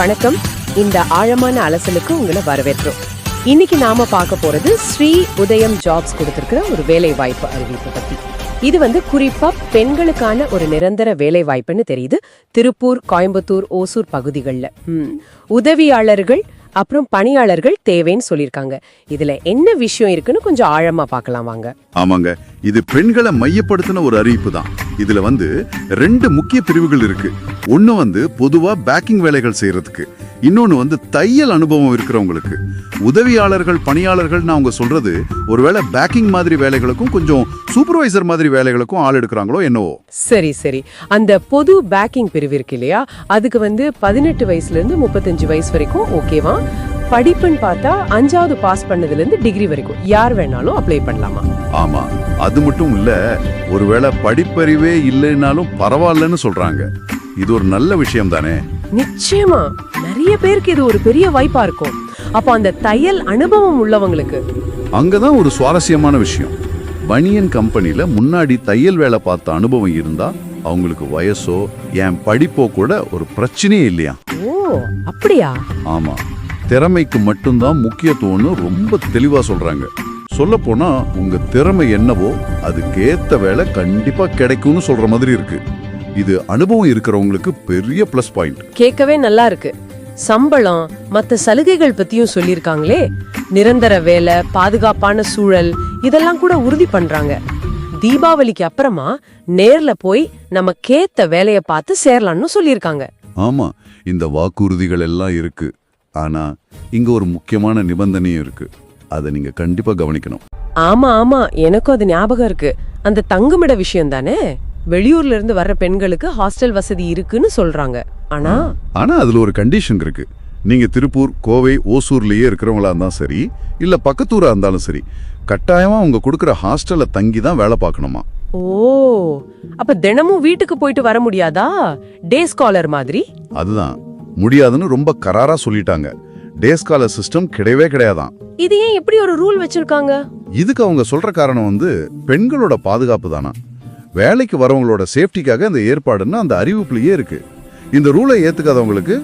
வணக்கம். இந்த ஆழமான அலசலுக்கு உங்களை வரவேற்கிறோம். இன்னைக்கு நாம பார்க்க போறது ஸ்ரீ உதயம் ஜாப்ஸ் கொடுத்திருக்கிற ஒரு வேலை வாய்ப்பு அறிவிப்பு பத்தி. இது வந்து குறிப்பா பெண்களுக்கான ஒரு நிரந்தர வேலை வாய்ப்புன்னு தெரியுது. திருப்பூர் கோயம்புத்தூர் ஓசூர் பகுதிகளில். உதவியாளர்கள் அப்புறம் பணியாளர்கள் தேவைன்னு சொல்லியிருக்காங்க. இதுல என்ன விஷயம் இருக்குன்னு கொஞ்சம் ஆழமா பார்க்கலாம் வாங்க. ஆமாங்க. இது பெண்களை மையப்படுத்தின ஒரு அறிவிப்பு தான். இதுல வந்து ரெண்டு முக்கிய பிரிவுகள் இருக்கு. ஒன்னு வந்து பொதுவா பேக்கிங் வேலைகள் செய்யறதுக்கு. இன்னொன்னு வந்து தையல் அனுபவம் இருக்கிறவங்களுக்கு. உதவியாளர்கள் பணியாளர்கள்னு அவங்க சொல்றது ஒருவேளை பேக்கிங் மாதிரி வேலைகளுக்கும் கொஞ்சம் சூப்பர்வைசர் மாதிரி வேலைகளுக்கும் ஆள் எடுக்கிறாங்களோ என்னவோ? சரி சரி. அந்த பொது பேக்கிங் பிரிவு இருக்கு இல்லையா? அதுக்கு வந்து பதினெட்டு வயசுல இருந்து முப்பத்தஞ்சு வயசு வரைக்கும் ஓகேவா படிப்புன்னு பார்த்தா அஞ்சாவது பாஸ் பண்ணதுல இருந்து டிகிரி வரைக்கும். யார் வேணாலும் அப்ளை பண்ணலாமா? ஆமா. அது மட்டும் இல்ல ஒருவேளை படிப்பறிவே இல்லைன்னாலும் பரவாயில்லன்னு சொல்றாங்க. இது ஒரு நல்ல விஷயம் தானே நிச்சயமா. நிறைய பேருக்கு இது ஒரு பெரிய வாய்ப்பா இருக்கும். அப்ப அந்த தையல் அனுபவம் உள்ளவங்களுக்கு. அங்கதான் ஒரு சுவாரஸ்யமான விஷயம். பனியன் கம்பெனில முன்னாடி தையல் வேலை பார்த்த அனுபவம் இருந்தா அவங்களுக்கு வயசோ என் படிப்போ கூட ஒரு பிரச்சனையே இல்லையா? ஓ அப்படியா? ஆமா. திறமைக்கு மட்டும்தான் முக்கியத்துவம்னு ரொம்ப தெளிவா சொல்றாங்க. சொல்ல போனா உங்க திறமை என்னவோ அதுக்கேத்த வேலை கண்டிப்பா கிடைக்கும்னு சொல்ற மாதிரி இருக்கு. இது அனுபவம் இருக்கிறவங்களுக்கு பெரிய ப்ளஸ் பாயிண்ட் கேட்கவே நல்லா இருக்கு. சம்பளம் மத்த சலுகைகள் பத்தியும் சொல்லியிருக்காங்களே. நிரந்தர வேலை பாதுகாப்பான சூழல் இதெல்லாம் கூட உறுதி பண்றாங்க. தீபாவளிக்கு அப்புறமா நேர்ல போய் நம்ம கேத்த வேலைய பார்த்து சேரலாம்னு சொல்லியிருக்காங்க. ஆமா இந்த வாக்குறுதிகள் எல்லாம் இருக்கு. ஆனா இங்க ஒரு முக்கியமான நிபந்தனையும் இருக்கு. அதை நீங்க கண்டிப்பா கவனிக்கணும். ஆமா ஆமா எனக்கும் அது ஞாபகம் இருக்கு. அந்த தங்குமிட விஷயம் தானே வெளியூர்ல இருந்து வர்ற பெண்களுக்கு ஹாஸ்டல் வசதி இருக்குன்னு சொல்றாங்க. ஆனா ஆனா அதுல ஒரு கண்டிஷன் இருக்கு. நீங்க திருப்பூர் கோவை ஓசூர்லயே இருக்கிறவங்களா இருந்தா சரி இல்ல பக்கத்தூரா இருந்தாலும் சரி கட்டாயமா அவங்க கொடுக்குற ஹாஸ்டல்ல தங்கி தான் வேலை பார்க்கணுமா? ஓ அப்ப தினமும் வீட்டுக்கு போயிட்டு வர முடியாதா? டே ஸ்காலர் மாதிரி? அதுதான். முடியாதுன்னு ரொம்ப கராரா சொல்லிட்டாங்க. டே ஸ்காலர் சிஸ்டம் கிடையவே கிடையாதான். இது ஏன் எப்படி ஒரு ரூல் வச்சிருக்காங்க? இதுக்கு அவங்க சொல்ற காரணம் வந்து பெண்களோட பாதுகாப்பு தானா? வேலைக்கு வரவங்களோட சேஃப்டிக்காக இந்த ஏற்பாடுன்னு அந்த அறிவிப்புலயே இருக்கு. இந்த ரூலை ஏத்துக்காதவங்களுக்கு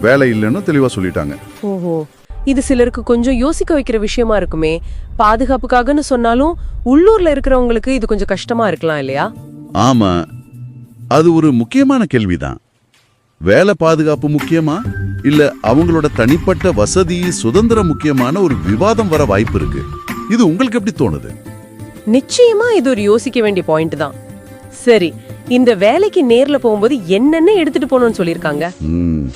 வேலை இல்லைன்னு தெளிவா சொல்லிட்டாங்க. ஓஹோ. இது சிலருக்கு கொஞ்சம் யோசிக்க வைக்கிற விஷயமா இருக்குமே. பாதுகாப்புக்காகன்னு சொன்னாலும் உள்ளூர்ல இருக்கிறவங்களுக்கு இது கொஞ்சம் கஷ்டமா இருக்கலாம் இல்லையா? ஆமா. அது ஒரு முக்கியமான கேள்விதான். வேலை பாதுகாப்பு முக்கியமா? இல்ல அவங்களோட தனிப்பட்ட வசதி சுதந்திரம் முக்கியமான ஒரு விவாதம் வர வாய்ப்பு இருக்கு. இது உங்களுக்கு எப்படி தோணுது? நிச்சயமா இது ஒரு யோசிக்க வேண்டிய பாயிண்ட் தான். சரி இந்த வேலைக்கு நேர்ல போகும்போது என்னென்ன எடுத்துட்டு போகணும்னு சொல்லியிருக்காங்க? ம்,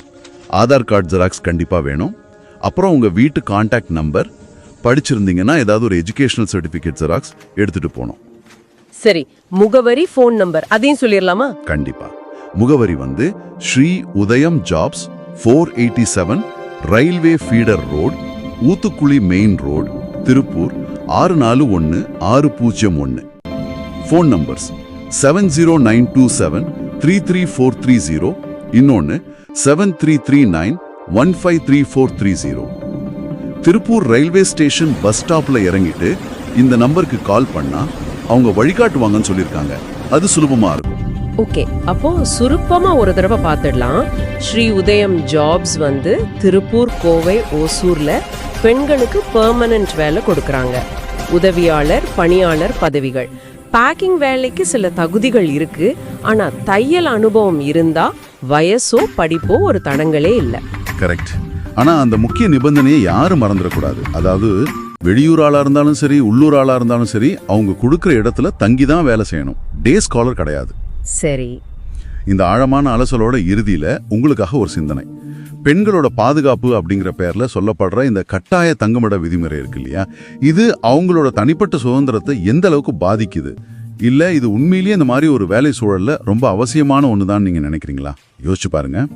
ஆதார் கார்டு ஜெராக்ஸ் கண்டிப்பா வேணும். அப்புறம் உங்க வீட்டு காண்டாக்ட் நம்பர் படிச்சிருந்தீங்கன்னா ஏதாவது ஒரு எஜுகேஷனல் சர்டிபிகேட் ஜெராக்ஸ் எடுத்துட்டு போகணும். சரி முகவரி ஃபோன் நம்பர் அதையும் சொல்லிடலாமா கண்டிப்பா. முகவரி வந்து Shri Udhayam jobs four eighty seven railway feeder road Uthukuli main road Tiruppur ஆறு நாலு ஒன்று ஆறு பூஜ்ஜியம் ஒன்று. Phone numbers seven zero nine two seven three three four three zero இன்னொன்று seven three three nine one five three four three zero Tiruppur railway station bus ஸ்டாப்ல இறங்கிட்டு இந்த நம்பருக்கு கால் பண்ணா அவங்க வழிகாட்டுவாங்கன்னு சொல்லியிருக்காங்க அது சுலபமா இருக்கும். ஓகே அப்போ சுருப்பமா ஒரு தடவை பார்த்துடலாம். ஸ்ரீ உதயம் ஜாப்ஸ் வந்து திருப்பூர் கோவை ஓசூர்ல பெண்களுக்கு பெர்மனன்ட் வேலை கொடுக்கறாங்க. உதவியாளர் பணியாளர் பதவிகள். பேக்கிங் வேலைக்கு சில தகுதிகள் இருக்கு. ஆனா தையல் அனுபவம் இருந்தா வயசோ படிப்போ ஒரு தடங்களே இல்லை. கரெக்ட் ஆனா அந்த முக்கிய நிபந்தனையை யாரும் மறந்துடக்கூடாது. அதாவது வெளியூர் ஆளா இருந்தாலும் சரி உள்ளூர் ஆளா இருந்தாலும் சரி அவங்க கொடுக்குற இடத்துல தங்கி தான் வேலை செய்யணும். டே ஸ்காலர் கிடையாது. சரி. இந்த ஆழமான அலசலோட இறுதியில உங்களுக்காக ஒரு சிந்தனை. பெண்களோட பாதுகாப்பு அப்படிங்கிற பேரில் சொல்லப்படுற இந்த கட்டாய தங்குமிட விதிமுறை இருக்கு இல்லையா? இது அவங்களோட தனிப்பட்ட சுதந்திரத்தை எந்த அளவுக்கு பாதிக்குது? இல்லை இது உண்மையிலேயே இந்த மாதிரி ஒரு வேலை சூழலில் ரொம்ப அவசியமான ஒன்றுதான் நீங்கள் நினைக்கிறீங்களா? யோசிச்சு பாருங்க.